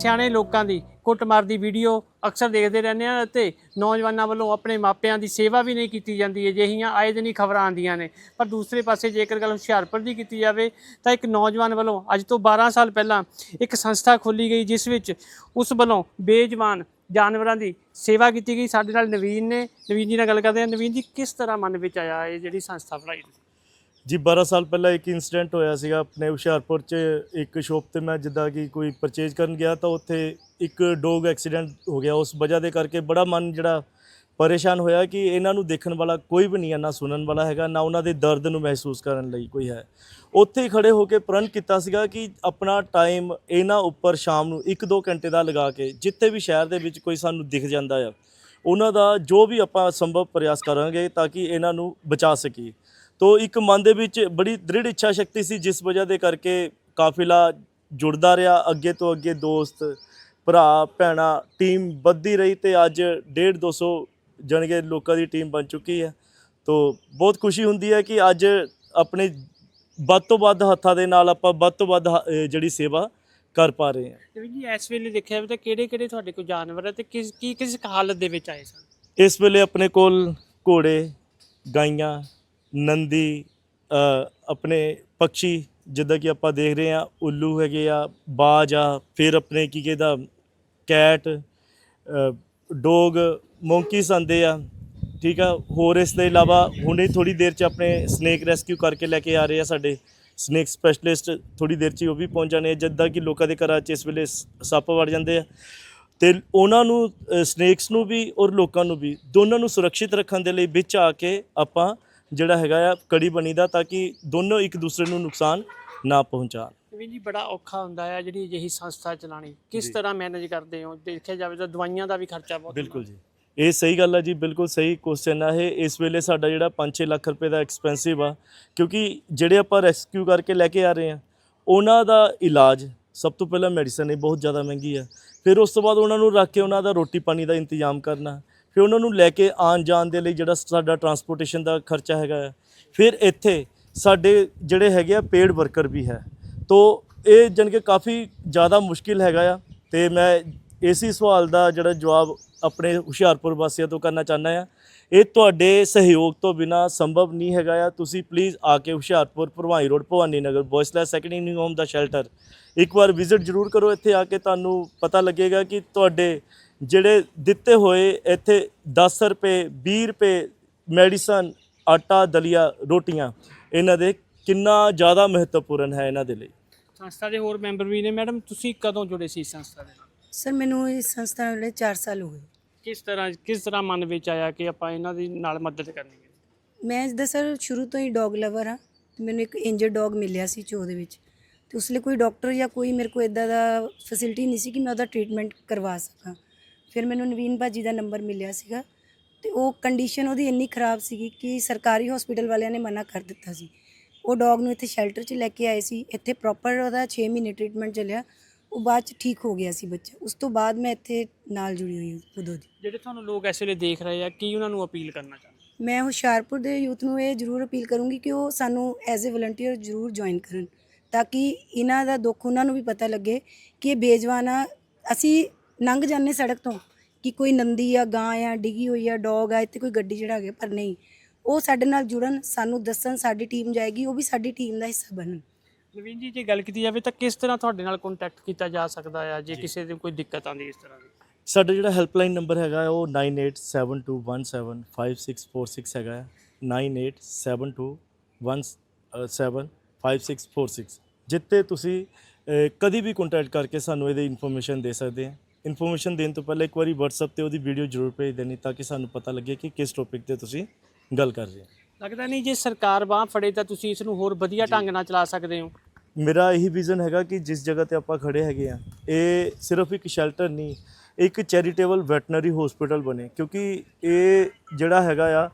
ਸਿਆਣੇ ਲੋਕਾਂ ਦੀ ਕੁੱਟਮਾਰ ਦੀ ਵੀਡੀਓ ਅਕਸਰ ਦੇਖਦੇ ਰਹਿੰਦੇ ਆ ਅਤੇ ਨੌਜਵਾਨਾਂ ਵੱਲੋਂ ਆਪਣੇ ਮਾਪਿਆਂ ਦੀ ਸੇਵਾ ਵੀ ਨਹੀਂ ਕੀਤੀ ਜਾਂਦੀ ਹੈ ਅਜਿਹੀਆਂ ਆਏ ਦਿਨੀ ਖਬਰਾਂ ਆਉਂਦੀਆਂ ਨੇ। ਪਰ ਦੂਸਰੇ ਪਾਸੇ ਜੇਕਰ ਗੱਲ ਹੁਸ਼ਿਆਰਪੁਰ ਦੀ ਕੀਤੀ ਜਾਵੇ, ਤਾਂ ਇੱਕ ਨੌਜਵਾਨ ਵੱਲੋਂ ਅੱਜ ਤੋਂ 12 ਸਾਲ ਪਹਿਲਾਂ ਇੱਕ ਸੰਸਥਾ ਖੋਲੀ ਗਈ, ਜਿਸ ਵਿੱਚ ਉਸ ਵੱਲੋਂ ਬੇਜਵਾਨ ਜਾਨਵਰਾਂ ਦੀ ਸੇਵਾ ਕੀਤੀ ਗਈ। ਸਾਡੇ ਨਾਲ ਨਵੀਨ ਨੇ। ਨਵੀਨ ਜੀ ਨਾਲ ਗੱਲ ਕਰਦੇ ਆ ਨਵੀਨ ਜੀ, ਕਿਸ ਤਰ੍ਹਾਂ ਮਨ ਵਿੱਚ ਆਇਆ ਇਹ ਜਿਹੜੀ ਸੰਸਥਾ ਬਣਾਈ ਜੀ 12 ਸਾਲ ਪਹਿਲਾਂ ਇੱਕ ਇਨਸੀਡੈਂਟ ਹੋਇਆ ਸੀਗਾ, ਆਪਣੇ ਹੁਸ਼ਿਆਰਪੁਰ 'ਚ ਇੱਕ ਸ਼ੋਪ ਤੇ ਮੈਂ ਜਿੱਦਾਂ ਕਿ ਕੋਈ ਪਰਚੇਜ ਕਰਨ ਗਿਆ ਤਾਂ ਉੱਥੇ ਇੱਕ ਡੋਗ ਐਕਸੀਡੈਂਟ ਹੋ ਗਿਆ। ਉਸ ਵਜ੍ਹਾ ਦੇ ਕਰਕੇ ਬੜਾ ਮਨ ਜਿਹੜਾ ਪਰੇਸ਼ਾਨ ਹੋਇਆ ਕਿ ਇਹਨਾਂ ਨੂੰ ਦੇਖਣ ਵਾਲਾ ਕੋਈ ਵੀ ਨਹੀਂ ਹੈ, ਨਾ ਸੁਣਨ ਵਾਲਾ ਹੈਗਾ, ਨਾ ਉਹਨਾਂ ਦੇ ਦਰਦ ਨੂੰ ਮਹਿਸੂਸ ਕਰਨ ਲਈ ਕੋਈ ਹੈ। ਉੱਥੇ ਹੀ ਖੜੇ ਹੋ ਕੇ ਪ੍ਰਣ ਕੀਤਾ ਸੀਗਾ ਕਿ ਆਪਣਾ ਟਾਈਮ ਇਹਨਾਂ ਉੱਪਰ ਸ਼ਾਮ ਨੂੰ 1-2 ਘੰਟੇ ਦਾ ਲਗਾ ਕੇ ਜਿੱਥੇ ਵੀ ਸ਼ਹਿਰ ਦੇ ਵਿੱਚ ਕੋਈ ਸਾਨੂੰ ਦਿਖ ਜਾਂਦਾ ਆ, ਉਹਨਾਂ ਦਾ ਜੋ ਵੀ ਆਪਾਂ ਸੰਭਵ ਪ੍ਰਯਾਸ ਕਰਾਂਗੇ ਤਾਂ ਕਿ ਇਹਨਾਂ ਨੂੰ ਬਚਾ ਸਕੀਏ। ਤੋ ਇੱਕ ਮਨ ਦੇ ਵਿੱਚ ਬੜੀ ਦ੍ਰਿੜ ਇੱਛਾ ਸ਼ਕਤੀ ਸੀ ਜਿਸ ਵਜ੍ਹਾ ਦੇ ਕਰਕੇ ਕਾਫਿਲਾ ਜੁੜਦਾ ਰਿਹਾ। ਅੱਗੇ ਤੋਂ ਅੱਗੇ ਦੋਸਤ ਭਰਾ ਭੈਣਾਂ ਟੀਮ ਵੱਧਦੀ ਰਹੀ ਤੇ ਅੱਜ 1.5 200 ਜਣਗੇ ਲੋਕਾਂ ਦੀ ਟੀਮ ਬਣ ਚੁੱਕੀ ਹੈ। ਤੋ ਬਹੁਤ ਖੁਸ਼ੀ ਹੁੰਦੀ ਹੈ ਕਿ ਅੱਜ ਆਪਣੇ ਵੱਧ ਤੋਂ ਵੱਧ ਹੱਥਾਂ ਦੇ ਨਾਲ ਆਪਾਂ ਵੱਧ ਤੋਂ ਵੱਧ ਜਿਹੜੀ ਸੇਵਾ ਕਰ ਪਾ ਰਹੇ ਹਾਂ। ਜੀ ਇਸ ਵੇਲੇ ਦੇਖਿਆ ਤਾਂ ਕਿਹੜੇ ਕਿਹੜੇ ਤੁਹਾਡੇ ਕੋਲ ਜਾਨਵਰ ਹੈ ਤੇ ਕਿਸ ਕੀ ਕਿਸ ਹਾਲਤ ਦੇ ਵਿੱਚ ਆਏ ਸਨ? ਇਸ ਵੇਲੇ ਆਪਣੇ ਕੋਲ ਘੋੜੇ ਗਾਈਆਂ ਨੰਦੀ ਆਪਣੇ ਪੰਛੀ ਜਿੱਦਾਂ ਕਿ ਆਪਾਂ ਦੇਖ ਰਹੇ ਹਾਂ, ਉੱਲੂ ਹੈਗੇ ਆ, ਬਾਜ ਆ, ਫਿਰ ਆਪਣੇ ਕੀ ਕਹਿੰਦਾ, ਕੈਟ ਡੋਗ, ਮੌਂਕੀਸ ਆਂਦੇ ਆ, ਠੀਕ ਆ, ਹੋਰ ਇਸ ਦੇ ਇਲਾਵਾ ਹੁਣੇ ਥੋੜੀ ਦੇਰ ਚ ਆਪਣੇ ਸਨੇਕ ਰੈਸਕਿਊ ਕਰਕੇ ਲੈ ਕੇ ਆ ਰਹੇ ਆ ਸਾਡੇ ਸਨੇਕ ਸਪੈਸ਼ਲਿਸਟ ਥੋੜੀ ਦੇਰ ਚ ਹੀ ਉਹ ਵੀ ਪਹੁੰਚ ਜਾਣੇ ਆ, ਜਿੱਦਾਂ ਕਿ ਲੋਕਾਂ ਦੇ ਘਰਾਂ 'ਚ ਇਸ ਵੇਲੇ ਸ- ਸੱਪ ਵੜ ਜਾਂਦੇ ਆ। ਤੇ ਉਹਨਾਂ ਨੂੰ ਸਨੇਕਸ ਨੂੰ ਵੀ ਔਰ ਲੋਕਾਂ ਨੂੰ ਵੀ, ਦੋਨਾਂ ਨੂੰ ਸੁਰੱਖਿਅਤ ਰੱਖਣ ਦੇ ਲਈ ਵਿੱਚ ਆ ਕੇ ਆਪਾਂ ਜਿਹੜਾ ਹੈਗਾ ਆ ਕੜੀ ਬਣੀ ਦਾ ਤਾਂ ਕਿ ਦੋਨੋਂ ਇੱਕ ਦੂਸਰੇ ਨੂੰ ਨੁਕਸਾਨ ਨਾ ਪਹੁੰਚਾਣ। ਨਵੀਨ ਜੀ ਬੜਾ ਔਖਾ ਹੁੰਦਾ ਹੈ ਜਿਹੜੀ ਅਜਿਹੀ ਸੰਸਥਾ ਚਲਾਣੀ ਕਿਸ। ਤਰ੍ਹਾਂ ਮੈਨੇਜ ਕਰਦੇ ਹੋ? ਦੇਖਿਆ ਜਾਵੇ ਤਾਂ ਦਵਾਈਆਂ ਦਾ ਵੀ ਖਰਚਾ ਬਹੁਤ। ਬਿਲਕੁਲ ਜੀ। ਇਹ ਸਹੀ ਗੱਲ ਹੈ ਜੀ ਬਿਲਕੁਲ ਸਹੀ ਕੁਐਸਚਨ ਹੈ ਇਹ। ਇਸ ਵੇਲੇ ਸਾਡਾ ਜਿਹੜਾ 5-6 ਲੱਖ ਰੁਪਏ ਦਾ ਐਕਸਪੈਂਸਿਵ ਆ ਕਿਉਂਕਿ ਜਿਹੜੇ ਆਪਾਂ ਰੈਸਕਿਊ ਕਰਕੇ ਲੈ ਕੇ ਆ ਰਹੇ ਆ ਉਹਨਾਂ ਦਾ ਇਲਾਜ ਸਭ ਤੋਂ ਪਹਿਲਾਂ ਮੈਡੀਸਨ ਇਹ ਬਹੁਤ ਜ਼ਿਆਦਾ ਮਹਿੰਗੀ ਆ। ਫਿਰ ਉਸ ਤੋਂ ਬਾਅਦ ਉਹਨਾਂ ਨੂੰ ਰੱਖ ਕੇ ਉਹਨਾਂ ਦਾ ਰੋਟੀ ਪਾਣੀ ਦਾ ਇੰਤਜ਼ਾਮ ਕਰਨਾ ਫਿਰ ਉਹਨਾਂ ਨੂੰ ਲੈ ਕੇ ਆਉਣ ਜਾਣ ਦੇ ਲਈ ਜਿਹੜਾ ਸਾਡਾ ਟਰਾਂਸਪੋਰਟੇਸ਼ਨ ਦਾ ਖਰਚਾ ਹੈਗਾ ਆ ਫਿਰ ਇੱਥੇ ਸਾਡੇ ਜਿਹੜੇ ਹੈਗੇ ਆ ਪੇਡ ਵਰਕਰ ਵੀ ਹੈ। ਤੋ ਇਹ ਜਾਣੀ ਕਿ ਕਾਫੀ ਜ਼ਿਆਦਾ ਮੁਸ਼ਕਿਲ ਹੈਗਾ ਆ ਤੇ ਮੈਂ ਇਸੇ ਸਵਾਲ ਦਾ ਜਿਹੜਾ ਜਵਾਬ ਆਪਣੇ ਹੁਸ਼ਿਆਰਪੁਰ ਵਾਸੀਆਂ ਤੋਂ ਕਰਨਾ ਚਾਹੁੰਦਾ ਆ। ਇਹ ਤੁਹਾਡੇ ਸਹਿਯੋਗ ਤੋਂ ਬਿਨਾ ਸੰਭਵ ਨਹੀਂ ਹੈਗਾ ਆ। ਤੁਸੀਂ ਪਲੀਜ਼ ਆ ਕੇ ਹੁਸ਼ਿਆਰਪੁਰ ਭਰਵਾਈ ਰੋਡ, ਭਵਾਨੀ ਨਗਰ ਬॉयਸਲੈਸ ਸੈਕੰਡ ਇਨਿੰਗ ਹੋਮ ਦਾ ਸ਼ੈਲਟਰ ਇੱਕ ਵਾਰ ਵਿਜ਼ਿਟ ਜ਼ਰੂਰ ਕਰੋ ਇੱਥੇ ਆ ਕੇ। ਤੁਹਾਨੂੰ ਪਤਾ ਲੱਗੇਗਾ ਕਿ ਤੁਹਾਡੇ ਜਿਹੜੇ ਦਿੱਤੇ ਹੋਏ ਇੱਥੇ 10 ਰੁਪਏ 20 ਰੁਪਏ ਮੈਡੀਸਨ ਆਟਾ ਦਲੀਆ ਰੋਟੀਆਂ ਇਹਨਾਂ ਦੇ ਕਿੰਨਾ ਜ਼ਿਆਦਾ ਮਹੱਤਵਪੂਰਨ ਹੈ ਇਹਨਾਂ ਦੇ ਲਈ? ਸੰਸਥਾ ਦੇ ਹੋਰ ਮੈਂਬਰ ਵੀ ਨੇ। ਮੈਡਮ ਤੁਸੀਂ ਕਦੋਂ ਜੁੜੇ ਸੀ ਇਸ ਸੰਸਥਾ ਦੇ ਨਾਲ? ਸਰ ਮੈਨੂੰ ਇਸ ਸੰਸਥਾ ਨਾਲ 4 ਸਾਲ ਹੋ ਗਏ। ਕਿਸ ਤਰ੍ਹਾਂ ਕਿਸ ਤਰ੍ਹਾਂ ਮਨ ਵਿੱਚ ਆਇਆ ਕਿ ਆਪਾਂ ਇਹਨਾਂ ਦੀ ਨਾਲ ਮਦਦ ਕਰਨੀ ਹੈ? ਮੈਂ ਜਿੱਦਾਂ ਸਰ ਸ਼ੁਰੂ ਤੋਂ ਹੀ ਡੌਗ ਲਵਰ ਹਾਂ। ਤੇ ਮੈਨੂੰ ਇੱਕ ਇੰਜਰ ਡੌਗ ਮਿਲਿਆ ਸੀ ਚੋ ਦੇ ਵਿੱਚ। ਤੇ ਉਸ ਲਈ ਕੋਈ ਡਾਕਟਰ ਜਾਂ ਕੋਈ ਮੇਰੇ ਕੋਲ ਇਦਾਂ ਦਾ ਫੈਸਿਲਿਟੀ ਨਹੀਂ ਸੀ ਕਿ ਮੈਂ ਉਹਦਾ ਟ੍ਰੀਟਮੈਂਟ ਕਰਵਾ ਸਕਾਂ। ਫਿਰ ਮੈਨੂੰ ਨਵੀਨ ਭਾਜੀ ਦਾ ਨੰਬਰ ਮਿਲਿਆ ਸੀਗਾ ਤੇ ਉਹ ਕੰਡੀਸ਼ਨ ਉਹਦੀ ਇੰਨੀ ਖਰਾਬ ਸੀਗੀ ਕਿ ਸਰਕਾਰੀ ਹਸਪੀਟਲ ਵਾਲਿਆਂ ਨੇ ਮਨਾ ਕਰ ਦਿੱਤਾ ਸੀ। ਉਹ ਡੌਗ ਨੂੰ ਇੱਥੇ ਸ਼ੈਲਟਰ 'ਚ ਲੈ ਕੇ ਆਏ ਸੀ ਇੱਥੇ ਪ੍ਰੋਪਰ ਉਹਦਾ 6 ਮਹੀਨੇ ਟ੍ਰੀਟਮੈਂਟ ਚੱਲਿਆ ਉਹ ਬਾਅਦ 'ਚ ਠੀਕ ਹੋ ਗਿਆ ਸੀ ਬੱਚਾ। ਉਸ ਤੋਂ ਬਾਅਦ ਮੈਂ ਇੱਥੇ ਨਾਲ ਜੁੜੀ ਹੋਈ ਹਾਂ ਉਦੋਂ ਦੀ। ਜਿਹੜੇ ਤੁਹਾਨੂੰ ਲੋਕ ਇਸ ਵੇਲੇ ਦੇਖ ਰਹੇ ਆ ਕੀ ਉਹਨਾਂ ਨੂੰ ਅਪੀਲ ਕਰਨਾ ਚਾਹੁੰਦੇ? ਮੈਂ ਹੁਸ਼ਿਆਰਪੁਰ ਦੇ ਯੂਥ ਨੂੰ ਇਹ ਜ਼ਰੂਰ ਅਪੀਲ ਕਰੂੰਗੀ ਕਿ ਉਹ ਸਾਨੂੰ ਐਜ਼ ਅ ਵਲੰਟੀਅਰ ਜ਼ਰੂਰ ਜੁਆਇਨ ਕਰਨ ਤਾਂ ਕਿ ਇਹਨਾਂ ਦਾ ਦੁੱਖ ਉਹਨਾਂ ਨੂੰ ਵੀ ਪਤਾ ਲੱਗੇ ਕਿ ਇਹ ਬੇਜਵਾਨ ਅਸੀਂ ਲੰਘ ਜਾਂਦੇ ਸੜਕ ਤੋਂ ਕਿ ਕੋਈ ਨੰਦੀ ਆ ਗਾਂ ਆ ਡਿੱਗੀ ਹੋਈ ਆ ਡੌਗ ਆ ਇੱਥੇ ਕੋਈ ਗੱਡੀ ਚੜਾ ਗਿਆ ਪਰ ਨਹੀਂ। ਉਹ ਸਾਡੇ ਨਾਲ ਜੁੜਨ ਸਾਨੂੰ ਦੱਸਣ ਸਾਡੀ ਟੀਮ ਜਾਏਗੀ ਉਹ ਵੀ ਸਾਡੀ ਟੀਮ ਦਾ ਹਿੱਸਾ ਬਣਨ। ਨਵੀਨ ਜੀ ਜੇ ਗੱਲ ਕੀਤੀ ਜਾਵੇ ਤਾਂ ਕਿਸ ਤਰ੍ਹਾਂ ਤੁਹਾਡੇ ਨਾਲ ਕੰਟੈਕਟ ਕੀਤਾ ਜਾ ਸਕਦਾ ਹੈ ਜੇ ਕਿਸੇ ਦੀ ਕੋਈ ਦਿੱਕਤ ਆਉਂਦੀ ਇਸ ਤਰ੍ਹਾਂ ਦੀ? ਸਾਡਾ ਜਿਹੜਾ ਹੈਲਪਲਾਈਨ ਨੰਬਰ ਹੈਗਾ ਉਹ 9872175646 ਹੈਗਾ ਹੈ 9872175646 ਜਿੱਤੇ ਤੁਸੀਂ ਕਦੀ ਵੀ ਕੰਟੈਕਟ ਕਰਕੇ ਸਾਨੂੰ ਇਹਦੀ ਇਨਫੋਰਮੇਸ਼ਨ ਦੇ ਸਕਦੇ ਆ। ਇਨਫੋਰਮੇਸ਼ਨ ਦੇਣ ਤੋਂ ਪਹਿਲਾਂ ਇੱਕ ਵਾਰੀ WhatsApp ਤੇ ਉਹਦੀ ਵੀਡੀਓ ਜ਼ਰੂਰ ਭੇਜ ਦੇਣੀ ਤਾਂ ਕਿ ਸਾਨੂੰ ਪਤਾ ਲੱਗੇ ਕਿ ਕਿਸ ਟੌਪਿਕ ਤੇ ਤੁਸੀਂ ਗੱਲ ਕਰ ਰਹੇ ਹੋ। ਲੱਗਦਾ ਨਹੀਂ ਜੇ ਸਰਕਾਰ ਬਾਹ ਫੜੇ ਤਾਂ ਤੁਸੀਂ ਇਸ ਨੂੰ ਹੋਰ ਵਧੀਆ ਢੰਗ ਨਾਲ ਚਲਾ ਸਕਦੇ ਹੋ। ਮੇਰਾ ਇਹੀ ਵਿਜ਼ਨ ਹੈਗਾ ਕਿ ਜਿਸ ਜਗ੍ਹਾ ਤੇ ਆਪਾਂ ਖੜੇ ਹੈਗੇ ਆ ਇਹ ਸਿਰਫ ਇੱਕ ਸ਼ੈਲਟਰ ਨਹੀਂ ਇੱਕ ਚੈਰੀਟੇਬਲ ਵੈਟਰਨਰੀ ਹਸਪੀਟਲ ਬਣੇ ਕਿਉਂਕਿ ਇਹ ਜਿਹੜਾ ਹੈਗਾ ਆ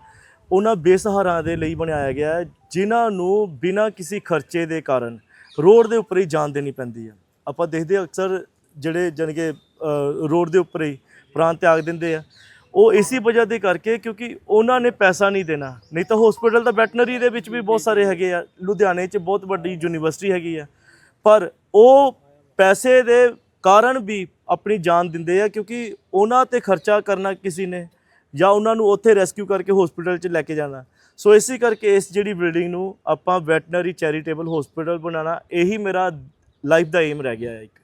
ਉਹਨਾਂ ਬੇਸਹਾਰਾ ਦੇ ਲਈ ਬਣਾਇਆ ਗਿਆ ਹੈ ਜਿਨ੍ਹਾਂ ਨੂੰ ਬਿਨਾਂ ਕਿਸੇ ਖਰਚੇ ਦੇ ਕਾਰਨ ਰੋਡ ਦੇ ਉੱਪਰ ਹੀ ਜਾਨ ਦੇਣੀ ਪੈਂਦੀ ਆ। ਆਪਾਂ ਦੇਖਦੇ ਹਾਂ ਅਕਸਰ ਜਿਹੜੇ ਜਾਣੀ ਕਿ ਅ, ਰੋਡ ਦੇ ਉੱਪਰ ਹੀ ਪ੍ਰਾਣ ਤਿਆਗ ਦਿੰਦੇ ਆ। ਉਹ ਇਸੇ ਵਜ੍ਹਾ ਦੇ ਕਰਕੇ ਕਿਉਂਕਿ ਉਹਨਾਂ ਨੇ ਪੈਸਾ ਨਹੀਂ ਦੇਣਾ। ਨਹੀਂ ਤਾਂ ਹਸਪੀਟਲ ਤਾਂ ਵੈਟਨਰੀ ਦੇ ਵਿੱਚ ਵੀ ਬਹੁਤ ਸਾਰੇ ਹੈਗੇ ਆ। ਲੁਧਿਆਣੇ 'ਚ ਬਹੁਤ ਵੱਡੀ ਯੂਨੀਵਰਸਿਟੀ ਹੈਗੀ ਆ। ਪਰ ਉਹ ਪੈਸੇ ਦੇ ਕਾਰਨ ਵੀ ਆਪਣੀ ਜਾਨ ਦਿੰਦੇ ਆ ਕਿਉਂਕਿ ਉਹਨਾਂ ਤੇ ਖਰਚਾ ਕਰਨਾ ਕਿਸੇ ਨੇ ਜਾਂ ਉਹਨਾਂ ਨੂੰ ਉੱਥੇ ਰੈਸਕਿਊ ਕਰਕੇ ਹਸਪੀਟਲ 'ਚ ਲੈ ਕੇ ਜਾਣਾ। ਸੋ ਇਸੇ ਕਰਕੇ ਇਸ ਜਿਹੜੀ ਬਿਲਡਿੰਗ ਨੂੰ ਆਪਾਂ ਵੈਟਨਰੀ ਚੈਰੀਟੇਬਲ ਹਸਪੀਟਲ ਬਣਾਉਣਾ, ਇਹੀ ਮੇਰਾ ਲਾਈਫ ਦਾ ਏਮ ਰਹਿ ਗਿਆ ਹੈ ਇੱਕ।